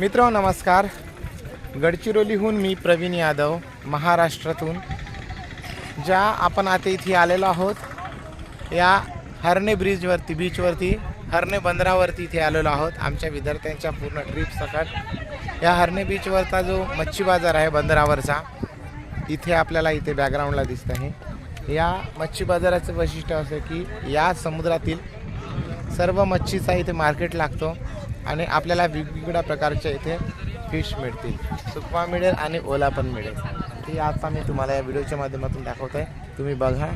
मित्र नमस्कार. गडचिरोलीहून मी प्रवीण यादव महाराष्ट्रातून. ज्या आपण आता इथे आलेलो आहोत या हरणे ब्रिजवरती बीचवरती हरणे बंदरावरती इथे आलेलो आहोत. आमच्या विद्यार्थ्यांच्या पूर्ण ट्रिप सकट या हरणे बीचवरचा जो मच्छी बाजार आहे बंदरावरचा इथे आपल्याला इथे बॅकग्राऊंडला दिसत आहे. या मच्छी बाजाराचं वैशिष्ट्य असं की या समुद्रातील सर्व मच्छीचा इथे मार्केट लागतो आणि आपल्याला वेगवेगळ्या प्रकारच्या इथे फिश मिळतील. सुकवा मिळेल आणि ओला पण मिळेल. ते आता मी तुम्हाला या व्हिडिओच्या माध्यमातून दाखवत. आहे तुम्ही बघा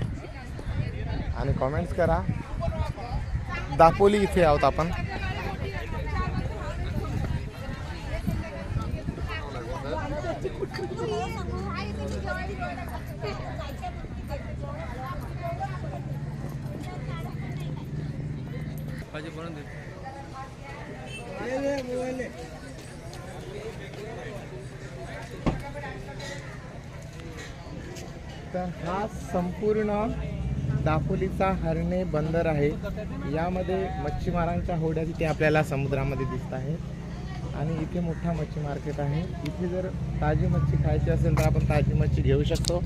आणि कॉमेंट्स करा. दापोली इथे आहोत आपण. तर हा संपूर्ण दापोलीचा हरणे बंदर आहे. यामध्ये मच्छीमारांच्या होड्या तिथे आपल्याला समुद्रामध्ये दिसत आहे आणि इथे मोठा मच्छी मार्केट आहे. इथे जर ताजी मच्छी खायची असेल तर आपण ताजी मच्छी घेऊ शकतो.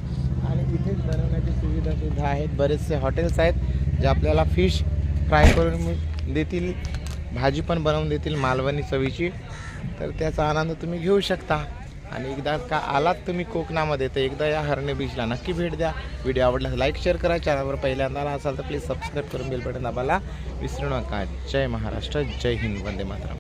आणि इथेच बनवण्याची सुविधासुद्धा आहेत. बरेचसे हॉटेल्स आहेत जे आपल्याला फिश फ्राय करून देतील भाजी पण बनवून देतील मालवणी चवीची. तर त्याचा आनंद तुम्ही घेऊ शकता. आणि एकदा का आलात तुम्ही कोकणामध्ये तर एकदा या हरणे बीचला नक्की भेट द्या. व्हिडिओ आवडला लाईक शेअर करा. चॅनलवर पहिल्यांदा आला असाल तर प्लीज सबस्क्राईब करून बेल बटन दाबायला विसरू नका. जय महाराष्ट्र जय हिंद. वंदे मातरम.